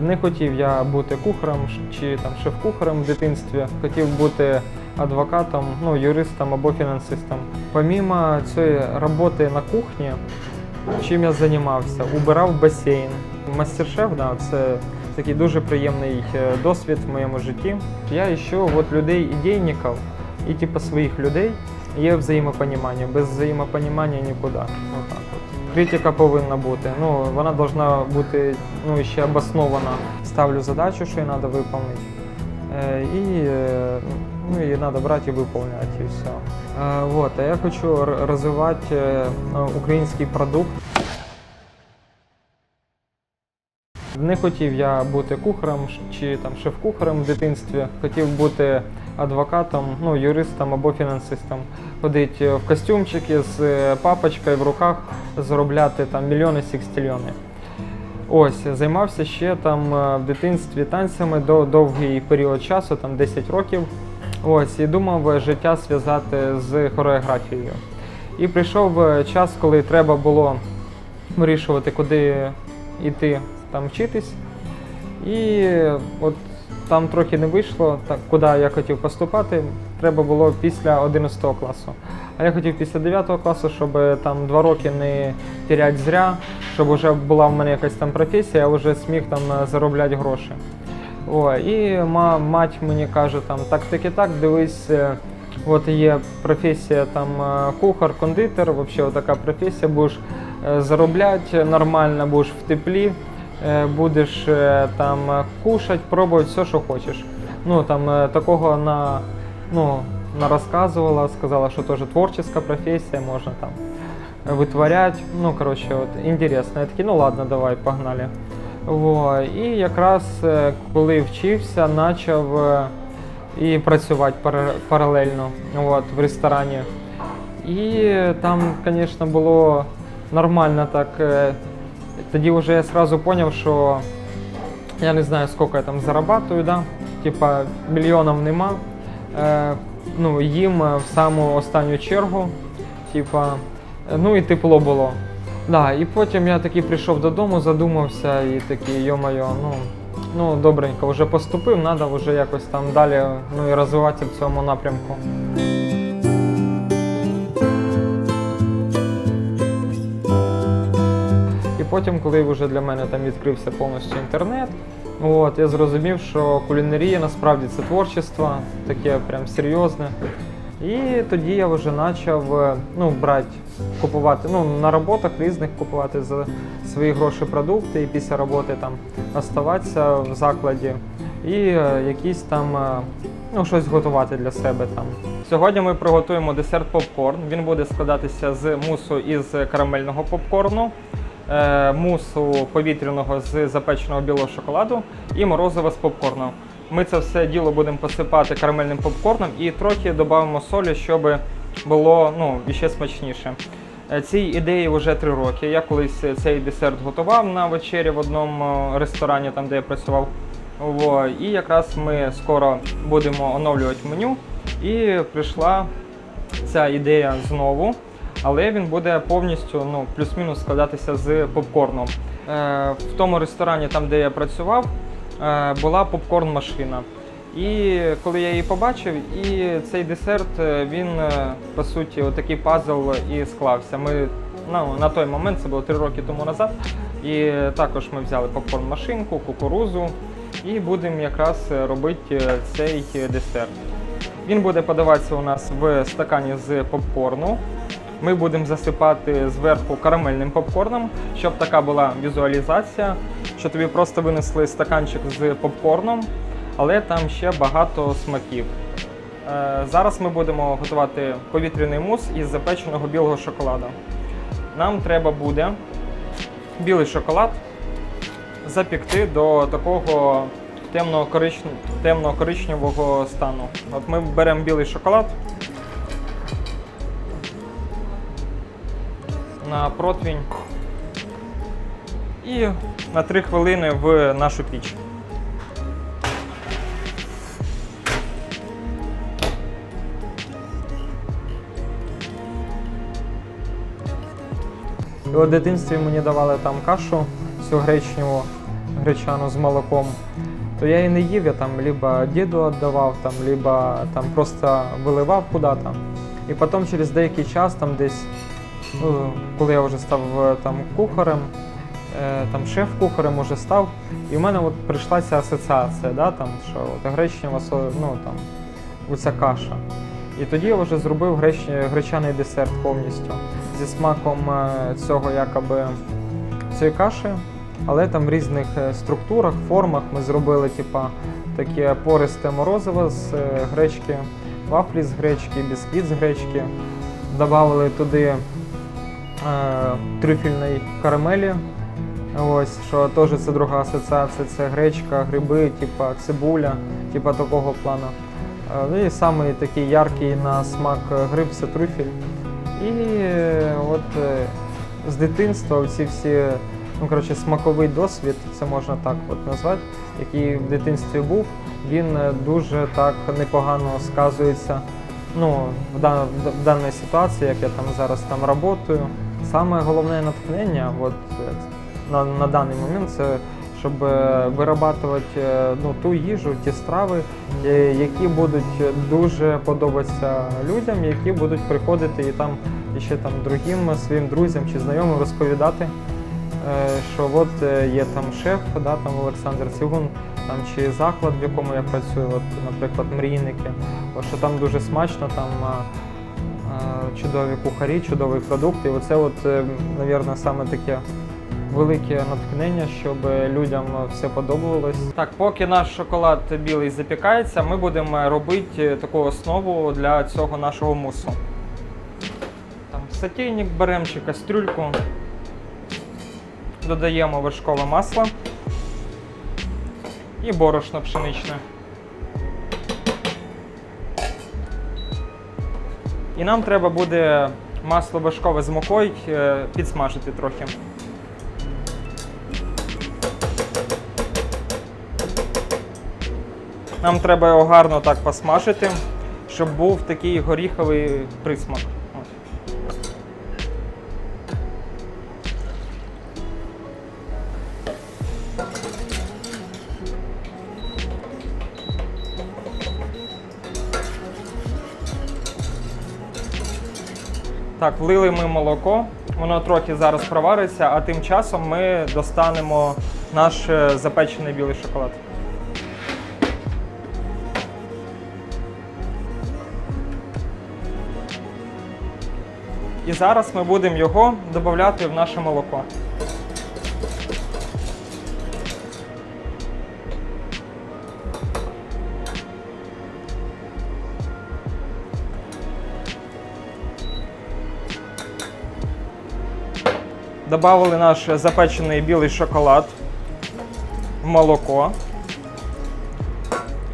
Не хотів я бути кухарем чи там шеф-кухарем в дитинстві. Хотів бути адвокатом, ну, юристом або фінансистом. Помімо цієї роботи на кухні, чим я займався? Убирав басейн. Мастер-шеф, да, це такий дуже приємний е, досвід в моєму житті. Я ще от людей ідейників і типу своїх людей є взаємопонімання. Без взаємопонімання нікуди. Отак от. Критика повинна бути. Ну, вона повинна бути ну, ще обоснована. Ставлю задачу, що її треба виконати. Е, і, е, ну, її треба брати і виконувати, і все. Е, вот, а я хочу розвивати е, український продукт. Не хотів я бути кухарем чи там шеф-кухарем в дитинстві. Хотів бути адвокатом, ну, юристом або фінансистом. Ходити в костюмчики з е, папочкою в руках, заробляти там мільйони секстильйони. Ось, займався ще там е, в дитинстві танцями до довгий період часу, там 10 років. Ось, і думав е, життя зв'язати з хореографією. І прийшов е, час, коли треба було вирішувати, куди йти там вчитись. І от там трохи не вийшло, так, куди я хотів поступати, треба було після 11 класу. А я хотів після 9 класу, щоб е, там два роки не теряти зря, щоб вже була в мене якась там професія, я вже зміг там е, заробляти гроші. О, і мать мені каже, там так так так, дивись, е, от є професія там кухар, кондитер, взагалі така професія, будеш заробляти нормально, будеш в теплі, будеш е, там е, кушати, пробувати все, що хочеш. Ну там е, такого на ну, розказувала, сказала, що теж творча професія, можна там витворять. Ну, коротше, от інтересно. Я такий, ну ладно, давай, погнали. Во. І якраз е, коли вчився, почав е, і працювати пара- паралельно от, в ресторані. І там, звісно, було нормально так. Тоді вже я одразу зрозумів, що я не знаю, скільки я там зарабатую, да? типа мільйонів нема. Е, ну, їм в саму останню чергу. Типа, ну і тепло було. Да, і потім я такий прийшов додому, задумався і такий, йо-моє, ну, ну добренько, вже поступив, треба вже якось там далі ну, і розвиватися в цьому напрямку. Потім, коли вже для мене там відкрився повністю інтернет, от, я зрозумів, що кулінарія насправді це творчество, таке прям серйозне. І тоді я вже почав е, ну, брати, купувати, ну, на роботах різних купувати за свої гроші продукти і після роботи там оставатися в закладі і е, якісь там е, ну, щось готувати для себе там. Сьогодні ми приготуємо десерт попкорн. Він буде складатися з мусу із карамельного попкорну, мусу повітряного з запеченого білого шоколаду і морозива з попкорну. Ми це все діло будемо посипати карамельним попкорном і трохи додамо солі, щоб було ну, іще смачніше. Е, Цій ідеї вже три роки. Я колись цей десерт готував на вечері в одному ресторані, там де я працював. Во, і якраз ми скоро будемо оновлювати меню. І прийшла ця ідея знову, але він буде повністю ну, плюс-мінус складатися з попкорном. Е, в тому ресторані, там де я працював, е, була попкорн-машина. І коли я її побачив, і цей десерт, е, він по суті, отакий пазл і склався. Ми ну, на той момент, це було три роки тому назад. І також ми взяли попкорн-машинку, кукурузу і будемо якраз робити цей десерт. Він буде подаватися у нас в стакані з попкорну. Ми будемо засипати зверху карамельним попкорном, щоб така була візуалізація, що тобі просто винесли стаканчик з попкорном, але там ще багато смаків. Е, Зараз ми будемо готувати повітряний мус із запеченого білого шоколаду. Нам треба буде білий шоколад запікти до такого темно-коричневого стану. От ми беремо білий шоколад на противень і на 3 хвилини в нашу піч. От дитинстві мені давали там кашу цю гречневу. гречану з молоком, то я її не їв, я там либо діду віддавав, там, либо там просто виливав куди-то. І потім через деякий час, там десь, коли я вже став е, там кухарем, е, там шеф-кухарем уже став, і в мене от прийшла ця асоціація, да, там, що от гречнева ну, там, оця каша. І тоді я вже зробив греч- гречаний десерт повністю зі смаком е, цього якоби цієї каші, але там в різних е, структурах, формах ми зробили типа таке пористе морозиво з е, гречки, вафлі з гречки, бісквіт з гречки. Добавили туди е, трюфельної карамелі. Ось, що теж це друга асоціація, це гречка, гриби, типа цибуля, типа такого плану. Е, Ну і самий такий яркий на смак е, гриб це трюфель. І е, от е, з дитинства ці всі, ну коротше, смаковий досвід, це можна так от назвати, який в дитинстві був, він е, дуже так непогано сказується. Ну, в, дан, в даній ситуації, як я там зараз там працюю. Саме головне натхнення, от на, на даний момент, це щоб е, вирабатувати е, ну, ту їжу, ті страви, е, які будуть дуже подобатися людям, які будуть приходити і там і ще там другим своїм друзям чи знайомим розповідати, що от є там шеф, да, там Олександр Цигун, там чи заклад, в якому я працюю, от, наприклад, мрійники, що там дуже смачно, там чудові кухарі, чудові продукти. І оце, от, е, навірно, саме таке велике натхнення, щоб людям все подобалось. Так, поки наш шоколад білий запікається, ми будемо робити таку основу для цього нашого мусу. Там сотейник беремо чи кастрюльку, додаємо вершкове масло і борошно пшеничне. І нам треба буде масло вершкове з мукою е, підсмажити трохи. Нам треба його гарно так посмажити, щоб був такий горіховий присмак. Так, влили ми молоко, воно трохи зараз провариться, а тим часом ми достанемо наш е, запечений білий шоколад. І зараз ми будемо його додати в наше молоко. Добавили наш запечений білий шоколад молоко.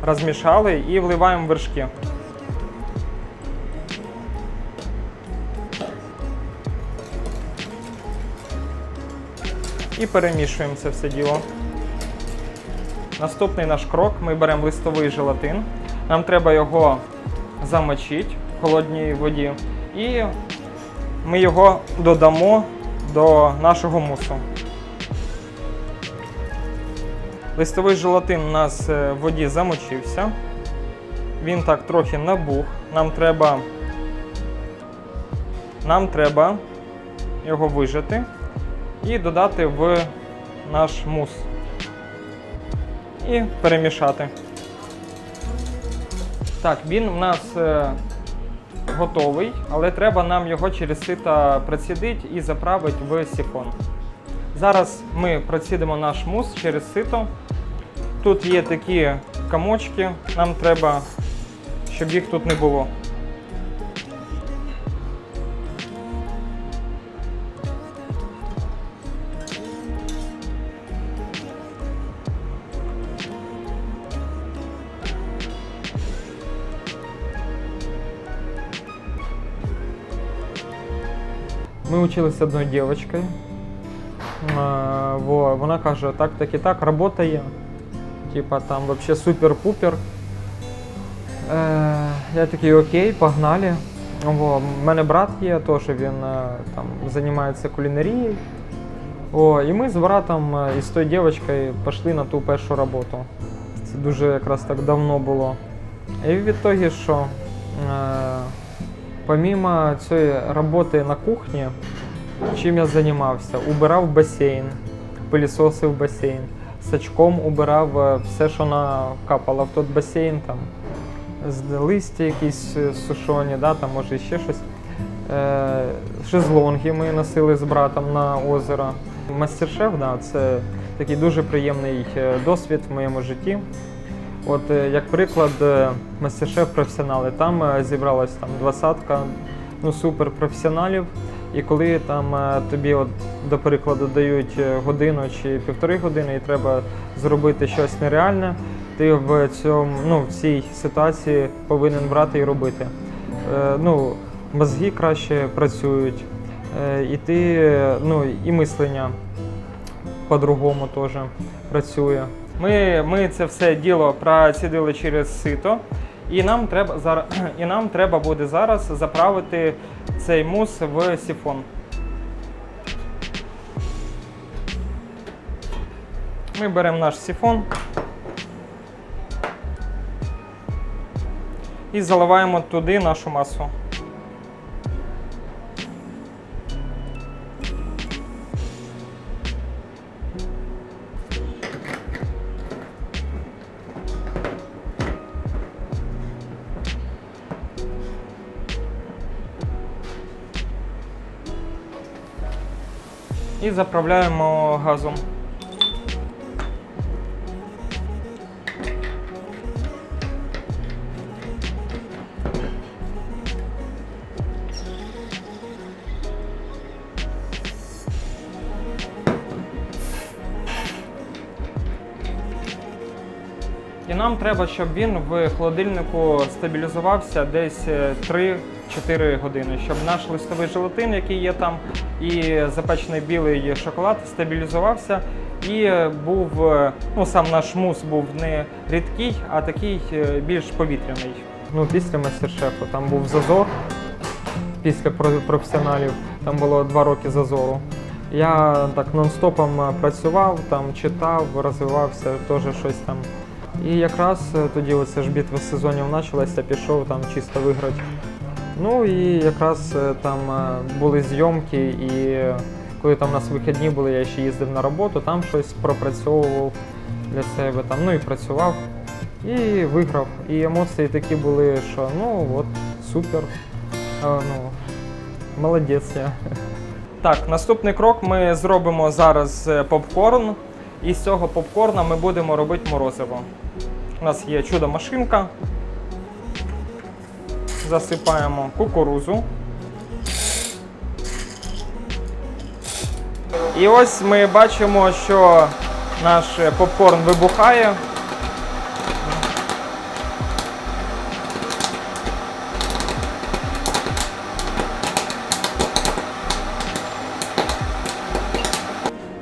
Розмішали і вливаємо вершки. І перемішуємо це все діло. Наступний наш крок ми беремо листовий желатин. Нам треба його замочити в холодній воді. І ми його додамо до нашого мусу. Листовий желатин у нас е, в воді замочився. Він так трохи набух. Нам треба, нам треба його вижати і додати в наш мус. І перемішати. Так, він у нас е, готовий, але треба нам його через сито процідити і заправити в сифон. Зараз ми процідимо наш мус через сито. Тут є такі комочки, нам треба, щоб їх тут не було. Ми училися з одною дівчинкою. Е, Во, вона каже, так, так і так, робота є. Типа там вообще супер-пупер. Е, я такий окей, погнали. Во, в мене брат є, теж він е, там займається кулінарією. О, і ми з братом е, і з тою дівчинкою пішли на ту першу роботу. Це дуже якраз так давно було. І в ітогі, що е, помимо цієї роботи на кухні, чим я займався? Убирав басейн, пилісосив басейн, сачком убирав е, все, що накапало в той басейн, там, листя якісь е, сушоні, да, там, може ще щось. Е, шезлонги ми носили з братом на озеро. Мастер-шеф, да, це такий дуже приємний досвід в моєму житті. От, е, як приклад, мастер-шеф професіонали. Там е, зібралась там двадцятка ну, суперпрофесіоналів. І коли там е, тобі, от, до прикладу, дають годину чи півтори години, і треба зробити щось нереальне, ти в цьому ну, в цій ситуації повинен брати і робити. Е, ну, мозги краще працюють, е, і ти, ну, і мислення по-другому теж працює. Ми, ми це все діло процідили через сито, і нам треба зараз, і нам треба буде зараз заправити цей мус в сифон. Ми беремо наш сифон і заливаємо туди нашу масу. І заправляємо газом. І нам треба, щоб він в холодильнику стабілізувався десь е, 3-4 години, щоб наш листовий желатин, який є там, і запечений білий шоколад стабілізувався і був, е, ну сам наш мус був не рідкий, а такий е, більш повітряний. Ну, після мастер-шефу там був зазор, після професіоналів, там було два роки зазору. Я так нон-стопом е, працював, там читав, розвивався, теж щось там. І якраз тоді оце ж битва сезонів почалася, пішов там чисто виграти. Ну і якраз е, там е, були зйомки, і е, коли там у нас вихідні були, я ще їздив на роботу, там щось пропрацьовував для себе, там, ну і працював. І виграв. І емоції такі були, що ну от супер. Ну, молодець я. Так, наступний крок ми зробимо зараз е, попкорн. І з цього попкорна ми будемо робити морозиво. У нас є чудо-машинка. Засипаємо кукурузу. І ось ми бачимо, що наш попкорн вибухає.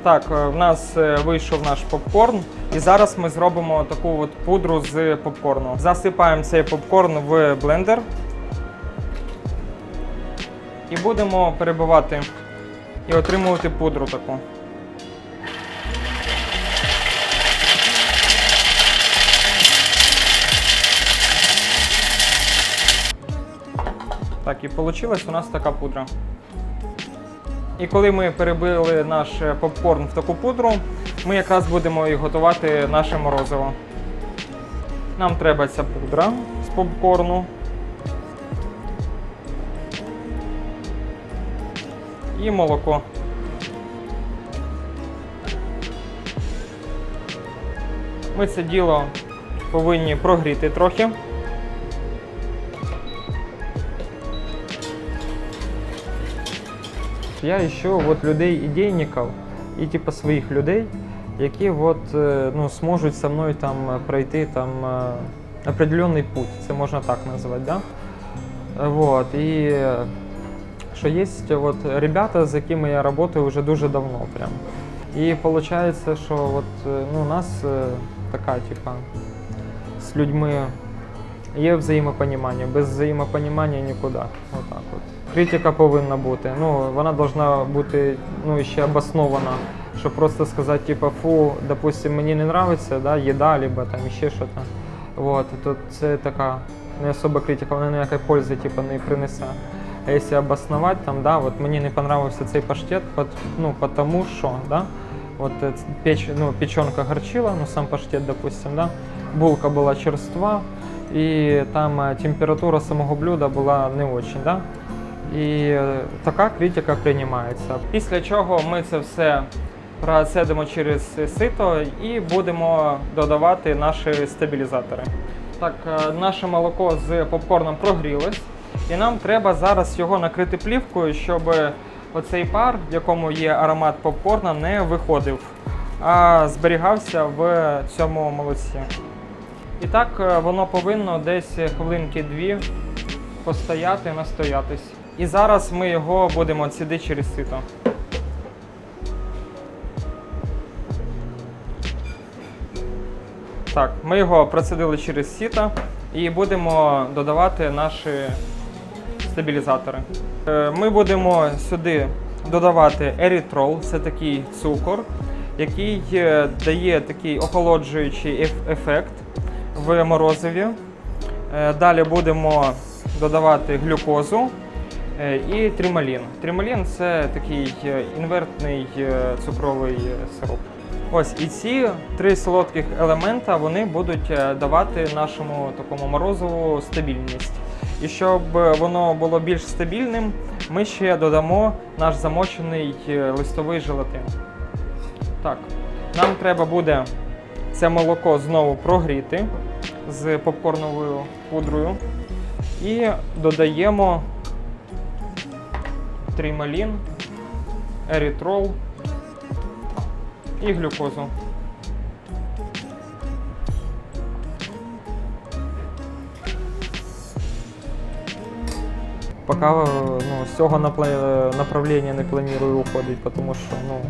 Так, е, в нас е, вийшов наш попкорн, і зараз ми зробимо таку от пудру з попкорну. Засипаємо цей попкорн в блендер і будемо перебивати і отримувати пудру таку. Так, і вийшла у нас така пудра. І коли ми перебили наш попкорн в таку пудру, ми якраз будемо і готувати наше морозиво. Нам треба ця пудра з попкорну. І молоко. Ми це діло повинні прогріти трохи. Я ищу от людей ідейників і типу своїх людей, які от, е, ну, зможуть зі мною там пройти там е, определенний путь, це можна так назвати, да? Вот. І е, що є от ребята, з якими я працюю вже дуже давно прям. І виходить, що от, е, ну, у нас е, така, типа, з людьми є взаємопонімання, без взаємопонімання нікуди. Отак от. критика повинна бути. Ну, вона повинна бути ну, ще обоснована. Щоб просто сказати, типу, фу, допустим, мені не подобається, да, їда, либо там ще щось. Вот, то це така не особа критика, вона ніякої пользи типу, не принесе. А якщо обосновать, там, да, от мені не понравився цей паштет, пот- ну, потому що, да, от е, печ, ну, печенка горчила, ну сам паштет, допустим, да, булка була черства, і там е, температура самого блюда була не очень, да, і е, така критика приймається. Після чого ми це все процедимо через сито і будемо додавати наші стабілізатори. Так, е, наше молоко з попкорном прогрілось, і нам треба зараз його накрити плівкою, щоб оцей пар, в якому є аромат попкорна, не виходив, а зберігався в цьому молоці. І так е, воно повинно десь хвилинки дві постояти, настоятись. І зараз ми його будемо цідити через сито. Так, ми його процедили через сіто і будемо додавати наші стабілізатори. Е, Ми будемо сюди додавати ерітрол, це такий цукор, який е, дає такий охолоджуючий ефект в морозиві. Е, Далі будемо додавати глюкозу і трималін. Трималін це такий інвертний цукровий сироп. Ось і ці три солодких елемента вони будуть давати нашому такому морозиву стабільність. І щоб е, воно було більш стабільним, ми ще додамо наш замочений е, листовий желатин. Так, нам треба буде це молоко знову прогріти з попкорновою пудрою і додаємо трималін, ерітрол і глюкозу. Поки ну, з цього направлення не планую уходити, тому що ну,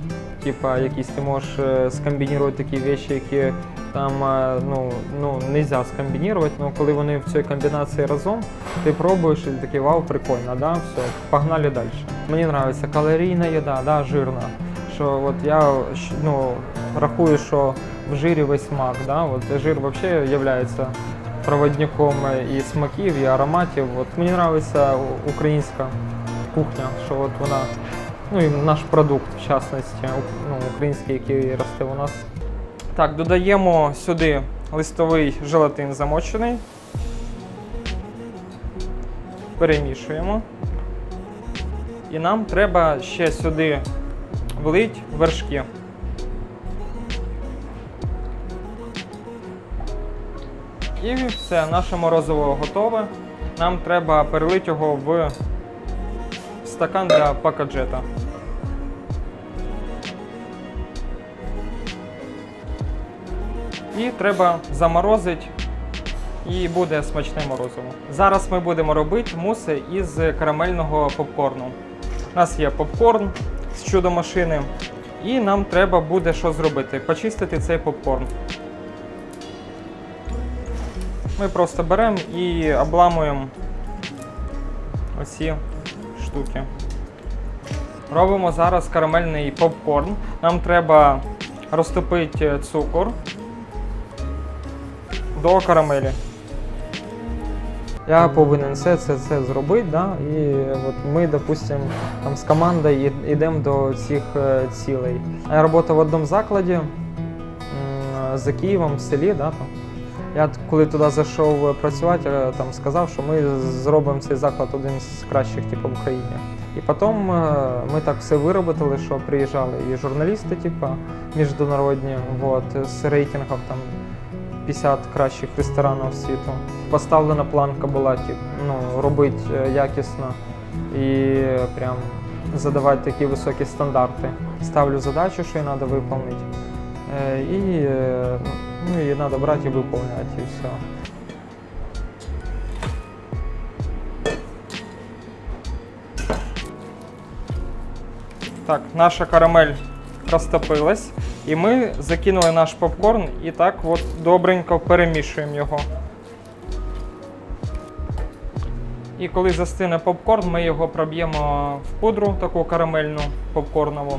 типа, якісь ти можеш е, скомбінувати такі речі, які там е, ну, ну, нельзя скомбінувати, але коли вони в цій комбінації разом, ти пробуєш і такий вау, прикольно, да? все, погнали далі. Мені подобається калорійна їда, да, жирна. Що от я ну, рахую, що в жирі весь смак, да? от жир взагалі є проводником і смаків, і ароматів. От мені подобається українська кухня, що от вона, ну і наш продукт, в частності, ну, український, який росте у нас. Так, додаємо сюди листовий желатин замочений. Перемішуємо. І нам треба ще сюди влить вершки. І все, наше морозиво готове. Нам треба перелити його в стакан для пакаджета. І треба заморозити, і буде смачне морозиво. Зараз ми будемо робити муси із карамельного попкорну. У нас є попкорн з чудо-машини, і нам треба буде що зробити? Почистити цей попкорн. Ми просто беремо і обламуємо оці штуки. Робимо зараз карамельний попкорн. Нам треба розтопити цукор до карамелі. Я повинен все це, це зробити, да? і от ми, допустим, там з командою йдемо до цих е, цілей. Я працював в одному закладі за Києвом в селі. Да, там. Я коли туди зайшов працювати, я там сказав, що ми зробимо цей заклад один з кращих типу, в Україні. І потім е, ми так все виробили, що приїжджали і журналісти, типу, міжнародні, вот, з рейтингів там 50 кращих ресторанів світу. Поставлена планка була тип, ну, робити е, якісно і прям задавати такі високі стандарти. Ставлю задачу, що її треба виконати. Е, І е, ну, її треба брати і виконувати, і все. Так, наша карамель розтопилась, і ми закинули наш попкорн і так от добренько перемішуємо його. І коли застине попкорн, ми його проб'ємо в пудру, таку карамельну попкорнову,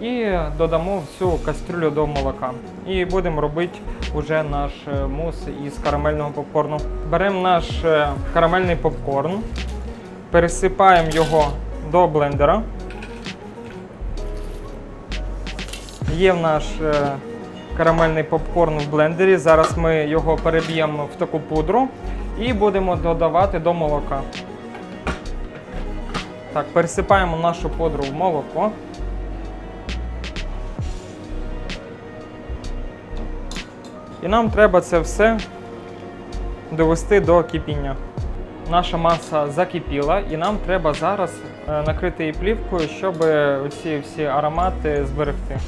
і додамо в цю кастрюлю до молока. І будемо робити вже наш е, мус із карамельного попкорну. Беремо наш е, карамельний попкорн, пересипаємо його до блендера. Є наш е, карамельний попкорн в блендері. Зараз ми його переб'ємо в таку пудру і будемо додавати до молока. Так, пересипаємо нашу пудру в молоко. І нам треба це все довести до кипіння. Наша маса закипіла, і нам треба зараз е, накрити її плівкою, щоб оці всі аромати зберегти.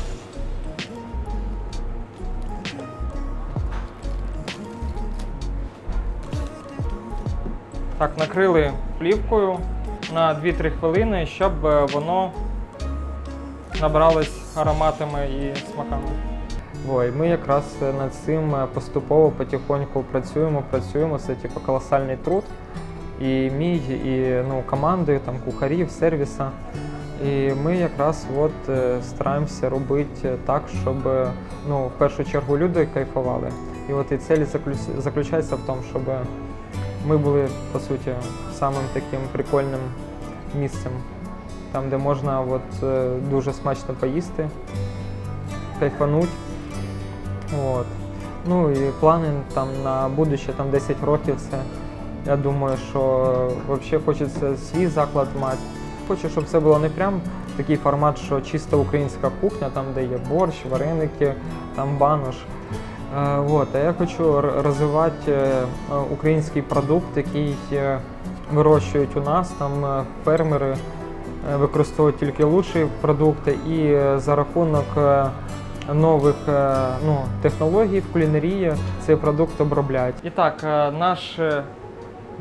Так, накрили плівкою на 2-3 хвилини, щоб е, воно набралось ароматами і смаками. Ой, ми якраз е, над цим е, поступово потихоньку працюємо, працюємо. Це типу колосальний труд. І мій, і ну, команди, там, кухарів, сервіса. І ми якраз от е, стараємося робити так, щоб ну, в першу чергу люди кайфували. І от і заключ- заключається в тому, щоб ми були по суті самим таким прикольним місцем, там, де можна от, дуже смачно поїсти, кайфануть. От. Ну і плани там на будуще там 10 років це. Я думаю, що взагалі хочеться свій заклад мати. Хочу, щоб це було не прям такий формат, що чисто українська кухня, там де є борщ, вареники, там банош. Е, от, а я хочу розвивати е, український продукт, який е, вирощують у нас. Там фермери використовують тільки лучші продукти і за рахунок нових е, ну, технологій в кулінарії цей продукт обробляють. І так, е, наш е,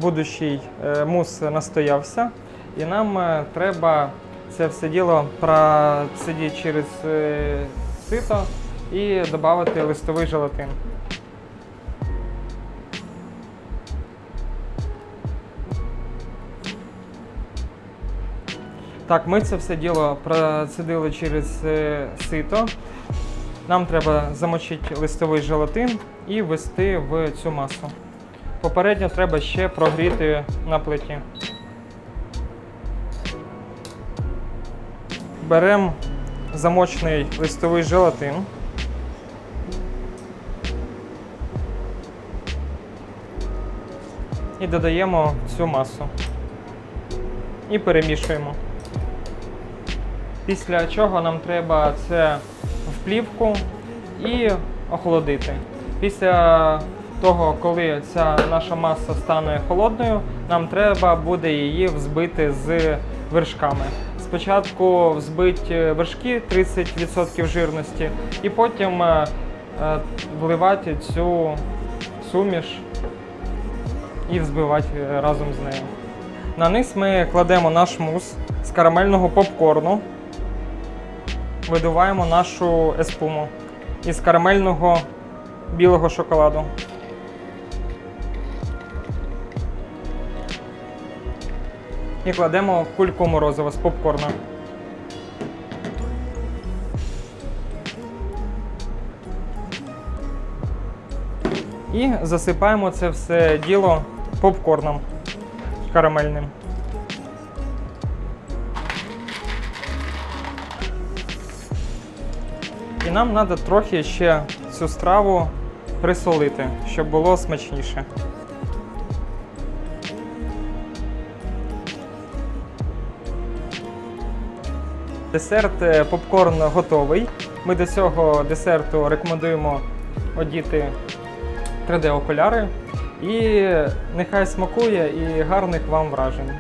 будущий мус настоявся, і нам треба це все діло процедити через сито і додати листовий желатин. Так, ми це все діло процедили через сито. Нам треба замочити листовий желатин і ввести в цю масу. Попередньо треба ще прогріти на плиті. Беремо замочений листовий желатин. І додаємо цю масу. І перемішуємо. Після чого нам треба це плівку і охолодити. Після того, коли ця наша маса стане холодною, нам треба буде її взбити з вершками. Спочатку взбити вершки 30% жирності, і потім е, е, вливати цю суміш і взбивати е, разом з нею. На низ ми кладемо наш мус з карамельного попкорну видуваємо нашу еспуму із карамельного білого шоколаду. І кладемо кульку морозива з попкорна. І засипаємо це все діло попкорном карамельним. І нам треба трохи ще цю страву присолити, щоб було смачніше. Десерт е, попкорн готовий. Ми до цього десерту рекомендуємо одіти 3D-окуляри. І нехай смакує і гарних вам вражень.